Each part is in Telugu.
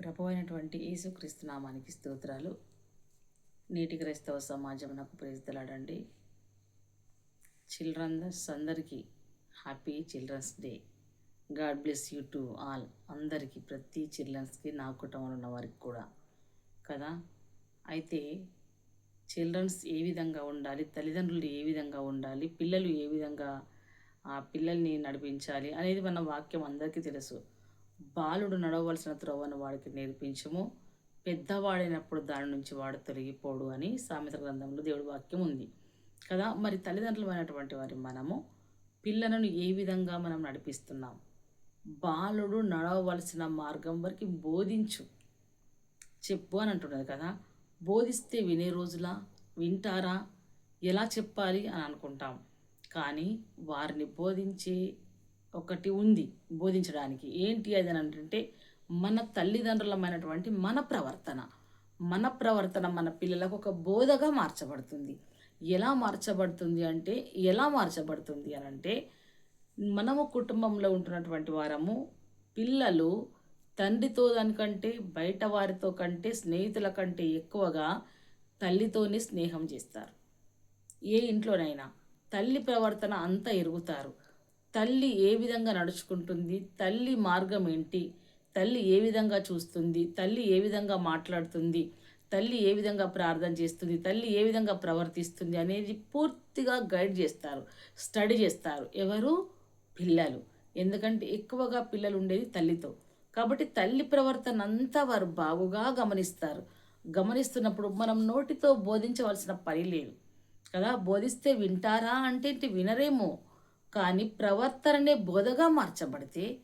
ప్రభు అయినటువంటి యేసుక్రీస్తు నామానికి స్తోత్రాలు. నేటి క్రైస్తవ సమాజం నాకు ప్రేరితలాడండి. చిల్డ్రన్స్ అందరికీ happy children's day. God bless you to all. అందరికీ ప్రతి చిల్డ్రన్స్కి నా కుటుంబంలో ఉన్న వారికి కూడా. కదా? అయితే చిల్డ్రన్స్ ఏ విధంగా ఉండాలి? తల్లిదండ్రులు ఏ విధంగా ఉండాలి? పిల్లలు ఏ విధంగా ఆ పిల్లల్ని నడిపించాలి? అనేది మన వాక్యం అందరికీ తెలుసు. బాలుడు నడవలసిన త్రోవను వాడికి నేర్పించము. పెద్దవాడైనప్పుడు దాని నుంచి వాడు తొలగిపోడు అని సామెత గ్రంథంలో దేవుడి వాక్యం ఉంది. కదా? మరి తల్లిదండ్రులమైనటువంటి వారి మనము పిల్లలను ఏ విధంగా మనం నడిపిస్తున్నాం? బాలుడు నడవవలసిన మార్గం వరకు బోధించు. చెప్పు అని అంటున్నది కదా? బోధిస్తే వినే రోజులా? వింటారా? ఎలా చెప్పాలి అని అనుకుంటాం. కానీ వారిని బోధించే ఒకటి ఉంది బోధించడానికి. ఏంటి అది అని అంటే మన తల్లిదండ్రులమైనటువంటి మన ప్రవర్తన. మన ప్రవర్తన మన పిల్లలకు ఒక బోధగా మార్చబడుతుంది. ఎలా మార్చబడుతుంది అంటే ఎలా మార్చబడుతుంది అని అంటే మనము కుటుంబంలో ఉంటున్నటువంటి వారము పిల్లలు తండ్రితో దానికంటే బయట వారితో కంటే స్నేహితుల కంటే ఎక్కువగా తల్లితోనే స్నేహం చేస్తారు. ఏ ఇంట్లోనైనా తల్లి ప్రవర్తన అంతా ఎరుగుతారు. తల్లి ఏ విధంగా నడుచుకుంటుంది తల్లి మార్గం ఏంటి తల్లి ఏ విధంగా చూస్తుంది తల్లి ఏ విధంగా మాట్లాడుతుంది తల్లి ఏ విధంగా ప్రార్థన చేస్తుంది తల్లి ఏ విధంగా ప్రవర్తిస్తుంది అనేది పూర్తిగా గైడ్ చేస్తారు స్టడీ చేస్తారు. ఎవరు? పిల్లలు. ఎందుకంటే ఎక్కువగా పిల్లలు ఉండేది తల్లితో. కాబట్టి తల్లి ప్రవర్తన అంతా వారు బాగుగా గమనిస్తారు. గమనిస్తున్నప్పుడు మనం నోటితో బోధించవలసిన పని లేదు. కదా? బోధిస్తే వింటారా అంటే ఏంటి వినరేమో. కానీ ప్రవర్తననే బోధగా మార్చబడితే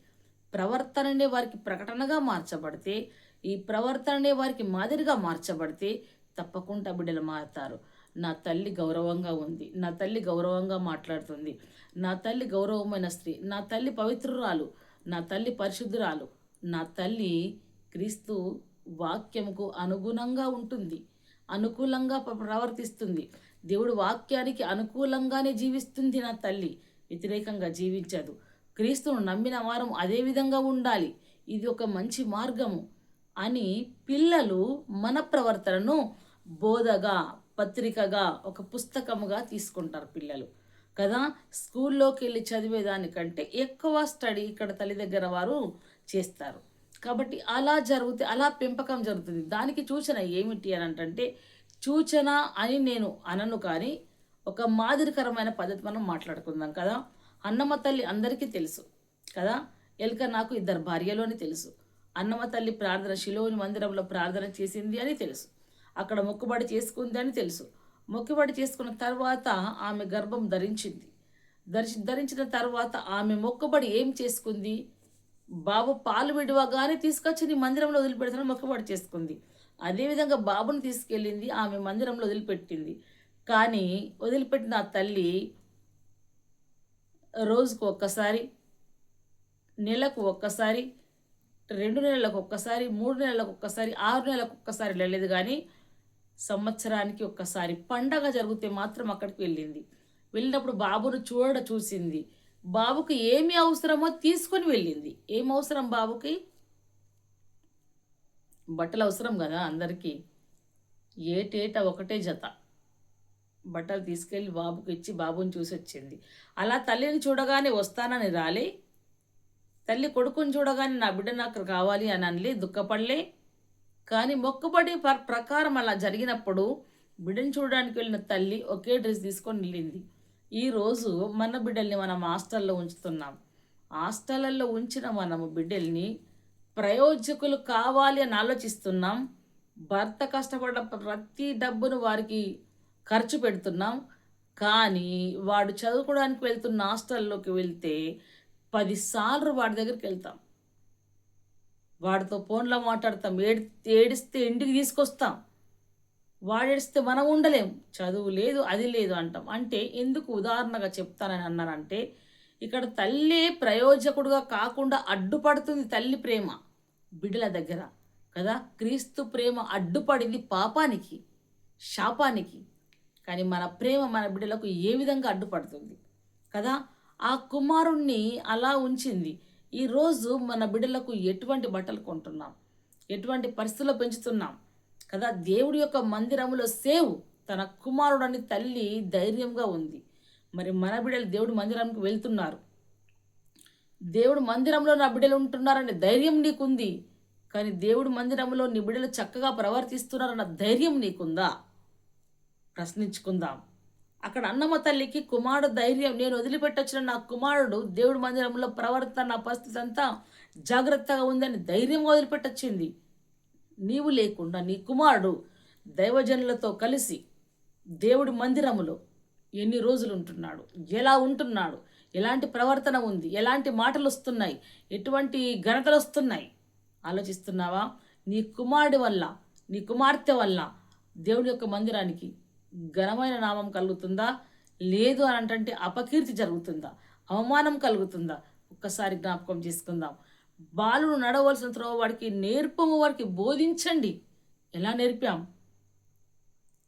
ప్రవర్తననే వారికి ప్రకటనగా మార్చబడితే ఈ ప్రవర్తననే వారికి మాదిరిగా మార్చబడితే తప్పకుండా బిడ్డలు మారుతారు. నా తల్లి గౌరవంగా ఉంది నా తల్లి గౌరవంగా మాట్లాడుతుంది నా తల్లి గౌరవమైన స్త్రీ నా తల్లి పవిత్రురాలు నా తల్లి పరిశుద్ధురాలు నా తల్లి క్రీస్తు వాక్యముకు అనుగుణంగా ఉంటుంది అనుకూలంగా ప్ర- ప్రవర్తిస్తుంది. దేవుడు వాక్యానికి అనుకూలంగానే జీవిస్తుంది నా తల్లి. వ్యతిరేకంగా జీవించదు. క్రీస్తును నమ్మిన వారం అదే విధంగా ఉండాలి. ఇది ఒక మంచి మార్గము అని పిల్లలు మన ప్రవర్తనను బోధగా పత్రికగా ఒక పుస్తకముగా తీసుకుంటారు పిల్లలు. కదా? స్కూల్లోకి వెళ్ళి చదివేదానికంటే ఎక్కువ స్టడీ ఇక్కడ తల్లి దగ్గర వారు చేస్తారు. కాబట్టి అలా జరిగితే అలా పెంపకం జరుగుతుంది. దానికి సూచన ఏమిటి అని అంటే సూచన అని నేను అనను కానీ ఒక మాదిరికరమైన పద్ధతి మనం మాట్లాడుకుందాం కదా? అన్నమ్మ తల్లి అందరికీ తెలుసు కదా? ఎలుక నాకు ఇద్దరు భార్యలు అని తెలుసు. అన్నమ్మ తల్లి ప్రార్థన శిలోని మందిరంలో ప్రార్థన చేసింది అని తెలుసు. అక్కడ మొక్కుబడి చేసుకుంది అని తెలుసు. మొక్కుబడి చేసుకున్న తర్వాత ఆమె గర్భం ధరించింది. ధరించి ధరించిన తర్వాత ఆమె మొక్కుబడి ఏం చేసుకుంది? బాబు పాలు విడవగానే తీసుకొచ్చి నీ మందిరంలో వదిలిపెడతాను మొక్కుబడి చేసుకుంది. అదేవిధంగా బాబుని తీసుకెళ్ళింది ఆమె మందిరంలో వదిలిపెట్టింది. కానీ వదిలిపెట్టిన ఆ తల్లి రోజుకు ఒక్కసారి నెలకు ఒక్కసారి రెండు నెలలకు ఒక్కసారి మూడు నెలలకు ఒక్కసారి ఆరు నెలలకు ఒక్కసారి వెళ్ళలేదు కానీ సంవత్సరానికి ఒక్కసారి. పండగ జరిగితే మాత్రం అక్కడికి వెళ్ళింది. వెళ్ళినప్పుడు బాబును చూడ చూసింది. బాబుకి ఏమి అవసరమో తీసుకొని వెళ్ళింది. ఏం అవసరం బాబుకి? బట్టలు అవసరం కదా అందరికీ. ఏటేటా ఒకటే జత. బట్టలు తీసుకెళ్ళి బాబుకి ఇచ్చి బాబుని చూసి వచ్చింది అలా తల్లిని చూడగానే వస్తానని రాలే. తల్లి కొడుకుని చూడగానే నా బిడ్డ నాకు కావాలి అని అనలే దుఃఖపడలే. కానీ మొక్కుబడి ప్ర- ప్రకారం అలా జరిగినప్పుడు బిడ్డను చూడడానికి వెళ్ళిన తల్లి ఒకే డ్రెస్ తీసుకొని వెళ్ళింది. ఈరోజు మన బిడ్డల్ని మనం హాస్టల్లో ఉంచుతున్నాం. హాస్టళ్ళల్లో ఉంచిన మనము బిడ్డల్ని ప్రయోజకులు కావాలి అని ఆలోచిస్తున్నాం. భర్త కష్టపడ్డ ప్రతి డబ్బును వారికి ఖర్చు పెడుతున్నాం. కానీ వాడు చదువుకోవడానికి వెళ్తున్న హాస్టల్లోకి వెళ్తే పదిసార్లు వాడి దగ్గరికి వెళ్తాం. వాడితో ఫోన్లో మాట్లాడతాం. ఏడి ఏడిస్తే ఇంటికి తీసుకొస్తాం. వాడేడిస్తే మనం ఉండలేం. చదువు లేదు అది లేదు అంటాం. అంటే ఎందుకు ఉదాహరణగా చెప్తానని అన్నానంటే ఇక్కడ తల్లి ప్రయోజకుడుగా కాకుండా అడ్డుపడుతుంది తల్లి ప్రేమ. బిడ్డల దగ్గర. కదా? క్రీస్తు ప్రేమ అడ్డుపడింది పాపానికి శాపానికి. కానీ మన ప్రేమ మన బిడ్డలకు ఏ విధంగా అడ్డుపడుతుంది? కదా? ఆ కుమారుణ్ణి అలా ఉంచింది. ఈరోజు మన బిడ్డలకు ఎటువంటి బట్టలు కొంటున్నాం? ఎటువంటి పరిస్థితుల్లో పెంచుతున్నాం? కదా? దేవుడి యొక్క మందిరములో సేవ్ తన కుమారుడని తల్లి ధైర్యంగా ఉంది. మరి మన బిడ్డలు దేవుడి మందిరానికి వెళ్తున్నారు. దేవుడు మందిరంలో నా బిడ్డలు ఉంటున్నారనే ధైర్యం నీకుంది. కానీ దేవుడి మందిరంలో నీ బిడ్డలు చక్కగా ప్రవర్తిస్తున్నారన్న ధైర్యం నీకుందా? ప్రశ్నించుకుందాం. అక్కడ అన్నమ్మ తల్లికి కుమారుడు ధైర్యం నేను వదిలిపెట్టొచ్చిన నా కుమారుడు దేవుడి మందిరంలో ప్రవర్తన నా పరిస్థితి అంతా జాగ్రత్తగా ఉందని ధైర్యం వదిలిపెట్టొచ్చింది. నీవు లేకుండా నీ కుమారుడు దైవజనులతో కలిసి దేవుడి మందిరములో ఎన్ని రోజులు ఉంటున్నాడు ఎలా ఉంటున్నాడు? ఎలాంటి ప్రవర్తన ఉంది? ఎలాంటి మాటలు వస్తున్నాయి ఎటువంటి ఘనతలు వస్తున్నాయి ఆలోచిస్తున్నావా? నీ కుమారుడి వల్ల నీ కుమార్తె వల్ల దేవుడి యొక్క మందిరానికి ఘనమైన నామం కలుగుతుందా? లేదు అని అంటే అపకీర్తి జరుగుతుందా? అవమానం కలుగుతుందా? ఒక్కసారి జ్ఞాపకం చేసుకుందాం. బాలుడు నడవలసిన త్రోవ వాడికి నేర్పము వాడికి బోధించండి. ఎలా నేర్పాం?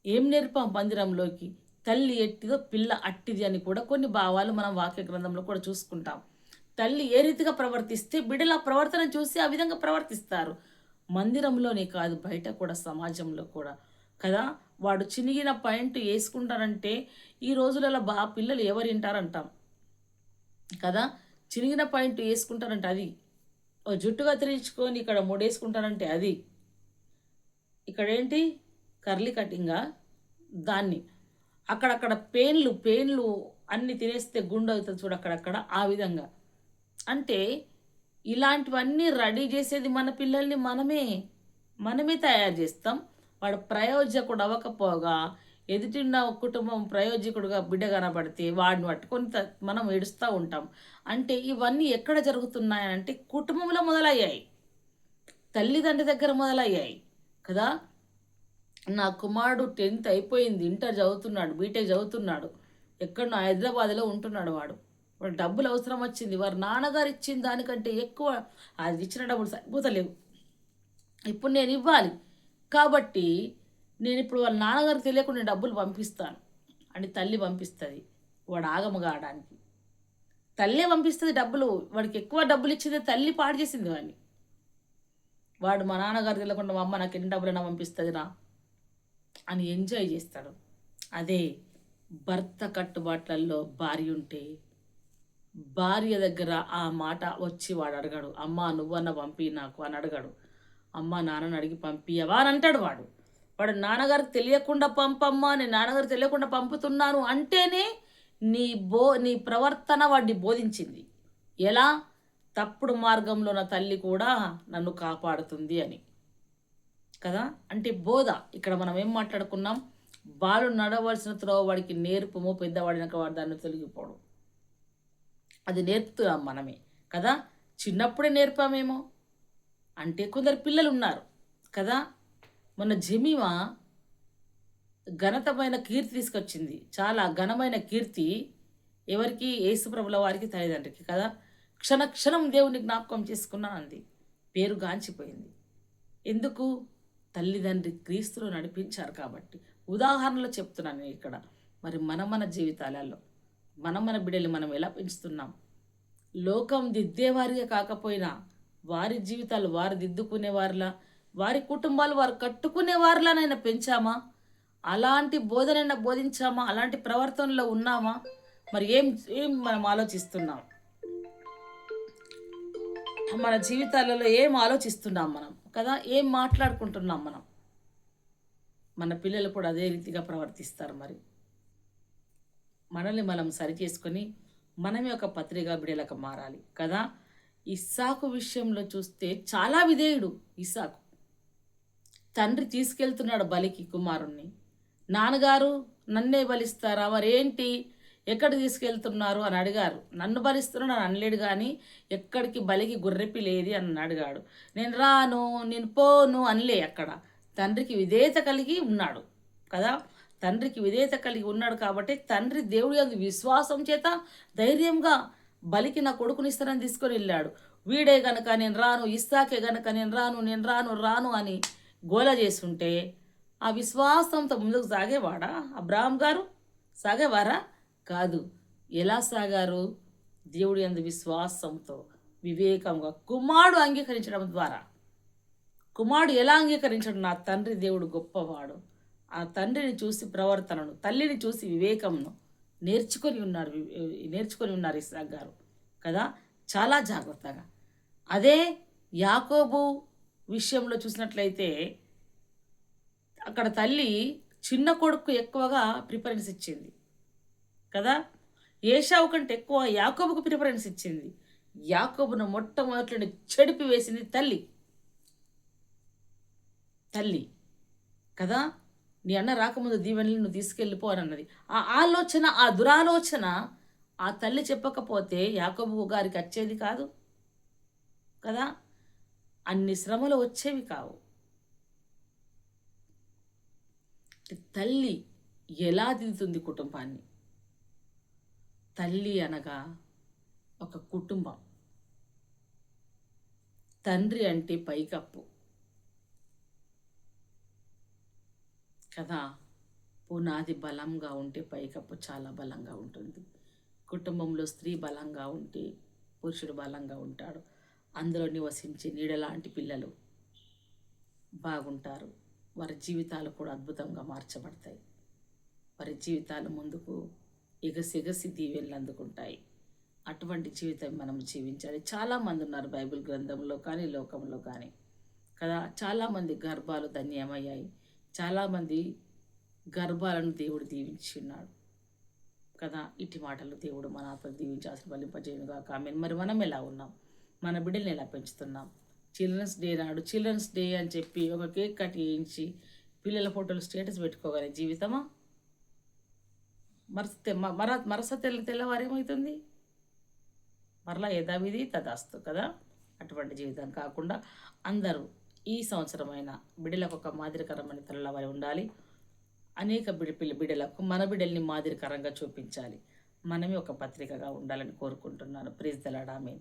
ఏం నేర్పాం మందిరంలోకి? తల్లి ఎట్టిదో పిల్ల అట్టిది అని కూడా కొన్ని భావాలు మనం వాక్య గ్రంథంలో కూడా చూసుకుంటాం. తల్లి ఏ రీతిగా ప్రవర్తిస్తే బిడ్డల ప్రవర్తన చూసి ఆ విధంగా ప్రవర్తిస్తారు. మందిరంలోనే కాదు బయట కూడా సమాజంలో కూడా. కదా? వాడు చినిగిన పాయింట్ వేసుకుంటారంటే ఈ రోజులలో బా పిల్లలు ఎవరు వింటారంటాం? కదా? చినిగిన పాయింట్ వేసుకుంటారంటే అది. ఓ జుట్టు కత్తిరించుకొని ఇక్కడ మూడేసుకుంటారంటే అది. ఇక్కడ ఏంటి కర్లీ కటింగా? దాన్ని. అక్కడక్కడ పెయిన్లు పెయిన్లు అన్ని తినేస్తే గుండె అవుతుంది చూడు అక్కడక్కడ ఆ విధంగా. అంటే ఇలాంటివన్నీ రెడీ చేసేది మన పిల్లల్ని మనమే. మనమే తయారు చేస్తాం. వాడు ప్రయోజకుడు అవ్వకపోగా ఎదుటిన్న కుటుంబం ప్రయోజకుడుగా బిడ్డ కనబడితే వాడిని పట్టుకొని మనం ఏడుస్తూ ఉంటాం. అంటే ఇవన్నీ ఎక్కడ జరుగుతున్నాయంటే కుటుంబంలో మొదలయ్యాయి. తల్లిదండ్రి దగ్గర మొదలయ్యాయి. కదా? నా కుమారుడు టెన్త్ అయిపోయింది ఇంటర్ చదువుతున్నాడు బీటెక్ చదువుతున్నాడు ఎక్కడో హైదరాబాద్లో ఉంటున్నాడు వాడు. వాడు డబ్బులు అవసరం వచ్చింది వారి నాన్నగారు ఇచ్చిన దానికంటే ఎక్కువ అది ఇచ్చిన డబ్బులు సరిపోతలేవు. ఇప్పుడు నేను ఇవ్వాలి. కాబట్టి నేను ఇప్పుడు వాళ్ళ నాన్నగారికి తెలియకుండా డబ్బులు పంపిస్తాను. అని తల్లి పంపిస్తుంది వాడు ఆగమగా తల్లే పంపిస్తుంది డబ్బులు. వాడికి ఎక్కువ డబ్బులు ఇచ్చింది తల్లి పాడు చేసింది వాడిని. వాడు మా నాన్నగారు తెలియకుండా మా అమ్మ నాకు ఎన్ని డబ్బులైనా పంపిస్తుంది నా అని ఎంజాయ్ చేస్తాడు. అదే భర్త కట్టుబాట్లల్లో భార్య ఉంటే భార్య దగ్గర ఆ మాట వచ్చి వాడు అడగడు. అమ్మ నువ్వన్న పంపి నాకు అని అడగడు. అమ్మ నాన్నని అడిగి పంపియవా అని అంటాడు వాడు. వాడు నాన్నగారికి తెలియకుండా పంపమ్మా నేను నాన్నగారు తెలియకుండా పంపుతున్నాను అంటేనే నీ బో నీ ప్రవర్తన వాడిని బోధించింది. ఎలా? తప్పుడు మార్గంలో నా తల్లి కూడా నన్ను కాపాడుతుంది అని. కదా? అంటే బోధ. ఇక్కడ మనం ఏం మాట్లాడుకున్నాం? బాలు నడవలసిన త్రోవ వాడికి నేర్పము పెద్దవాడినాక వాడు దాన్ని తొలగిపోవడం అది నేర్పుతున్నాం మనమే. కదా? చిన్నప్పుడే నేర్పామేమో. అంటే కొందరు పిల్లలు ఉన్నారు కదా? మన జమీమా ఘనతమైన కీర్తి తీసుకొచ్చింది. చాలా ఘనమైన కీర్తి ఎవరికి? యేసుప్రభుల వారికి తల్లిదండ్రికి కదా? క్షణ క్షణం దేవుని జ్ఞాపకం చేసుకున్నాను అంది. పేరు గాంచిపోయింది. ఎందుకు? తల్లిదండ్రి క్రీస్తులు నడిపించారు కాబట్టి. ఉదాహరణలో చెప్తున్నాను నేను ఇక్కడ. మరి మన మన జీవితాలలో మన మన బిడ్డలు మనం ఎలా పెంచుతున్నాం? లోకం దిద్దేవారిగా కాకపోయినా వారి జీవితాలు వారు దిద్దుకునే వారిలా వారి కుటుంబాలు వారు కట్టుకునే వారిలానైనా పెంచామా? అలాంటి బోధనైనా బోధించామా? అలాంటి ప్రవర్తనలో ఉన్నామా? మరి ఏం ఏం మనం ఆలోచిస్తున్నాం? మన జీవితాలలో ఏం ఆలోచిస్తున్నాం మనం? కదా ఏం మాట్లాడుకుంటున్నాం మనం? మన పిల్లలు కూడా అదే రీతిగా ప్రవర్తిస్తారు మరి. మనల్ని మనం సరి చేసుకొని మనమే ఒక పత్రికా బిడలకు మారాలి. కదా ఇస్సాకు విషయంలో చూస్తే చాలా విధేయుడు ఇస్సాకు. తండ్రి తీసుకెళ్తున్నాడు బలికి కుమారుణ్ణి. నాన్నగారు నన్నే బలిస్తారా? మరేంటి? ఎక్కడ తీసుకెళ్తున్నారు? అని అడిగారు. నన్ను బలిస్తున్నాడు అని అనలేడు కానీ ఎక్కడికి బలికి గుర్రెపి లేది అని అడిగాడు. నేను రాను నేను పోను అనలే అక్కడ. తండ్రికి విధేయత కలిగి ఉన్నాడు కదా? తండ్రికి విధేయత కలిగి ఉన్నాడు కాబట్టి తండ్రి దేవుడి యొక్క విశ్వాసం చేత ధైర్యంగా బలికి నా కొడుకుని ఇస్తానని తీసుకొని వెళ్ళాడు. వీడే గనక నేను రాను ఇస్తాకే గనక నేను రాను నేను రాను రాను అని గోల చేస్తుంటే ఆ విశ్వాసంతో ముందుకు సాగేవాడా? అబ్రాహం గారు సాగేవారా? కాదు. ఎలా సాగారు? దేవుడి అందు విశ్వాసంతో వివేకంగా కుమారుడు అంగీకరించడం ద్వారా. కుమారుడు ఎలా అంగీకరించడం? నా తండ్రి దేవుడు గొప్పవాడు. ఆ తండ్రిని చూసి ప్రవర్తనను తల్లిని చూసి వివేకంను నేర్చుకొని ఉన్నారు నేర్చుకొని ఉన్నారు ఇస్రాక్ గారు. కదా? చాలా జాగ్రత్తగా. అదే యాకోబు విషయంలో చూసినట్లయితే అక్కడ తల్లి చిన్న కొడుకు ఎక్కువగా ప్రిఫరెన్స్ ఇచ్చింది. కదా? ఏషావు కంటే ఎక్కువ యాకోబుకు ప్రిఫరెన్స్ ఇచ్చింది. యాకోబును మొట్టమొదటి చెడిపి వేసింది తల్లి. తల్లి. కదా? నీ అన్న రాకముందు దీవెనలు నువ్వు తీసుకెళ్ళిపో అని అన్నది. ఆ ఆలోచన ఆ దురాలోచన ఆ తల్లి చెప్పకపోతే యాకోబు గారికి వచ్చేది కాదు కదా? అన్ని శ్రమలు వచ్చేవి కావు. తల్లి ఎలా దిద్దుతుంది కుటుంబాన్ని? తల్లి అనగా ఒక కుటుంబం. తండ్రి అంటే పైకప్పు. కదా? పునాది బలంగా ఉంటే పైకప్పు చాలా బలంగా ఉంటుంది. కుటుంబంలో స్త్రీ బలంగా ఉంటే పురుషుడు బలంగా ఉంటాడు. అందులో నివసించే నీడలాంటి పిల్లలు బాగుంటారు. వారి జీవితాలు కూడా అద్భుతంగా మార్చబడతాయి. వారి జీవితాలు ముందుకు ఎగసెగసి దీవెనలు అందుకుంటాయి. అటువంటి జీవితం మనం జీవించాలి. చాలామంది ఉన్నారు బైబిల్ గ్రంథంలో కానీ లోకంలో కానీ. కదా? చాలామంది గర్భాలు ధన్యమయ్యాయి. చాలామంది గర్భాలను దేవుడు దీవించున్నాడు. కదా? ఇటు మాటలు దేవుడు మన ఆత్మ దీవించి ఆశీర్వదింపజేయనుగా కామె మరి మనం ఎలా ఉన్నాం? మన బిడ్డల్ని ఎలా పెంచుతున్నాం? చిల్డ్రన్స్ డే నాడు చిల్డ్రన్స్ డే అని చెప్పి ఒక కేక్ కట్ చేయించి పిల్లల ఫోటోలు స్టేటస్ పెట్టుకోగలే జీవితమా? మరస మర మరస తెల్ల తెల్లవారేమవుతుంది మరలా యథావిధి తదాస్తు కదా? అటువంటి జీవితం కాకుండా అందరూ ఈ సంవత్సరమైన బిడ్డలకు ఒక మాదిరికరమైన తలలవారి ఉండాలి. అనేక బిడ్డ పిల్ల బిడ్డలకు మన బిడ్డల్ని మాదిరికరంగా చూపించాలి. మనమే ఒక పత్రికగా ఉండాలని కోరుకుంటున్నాను. ప్లీజ్ దలాడామేన్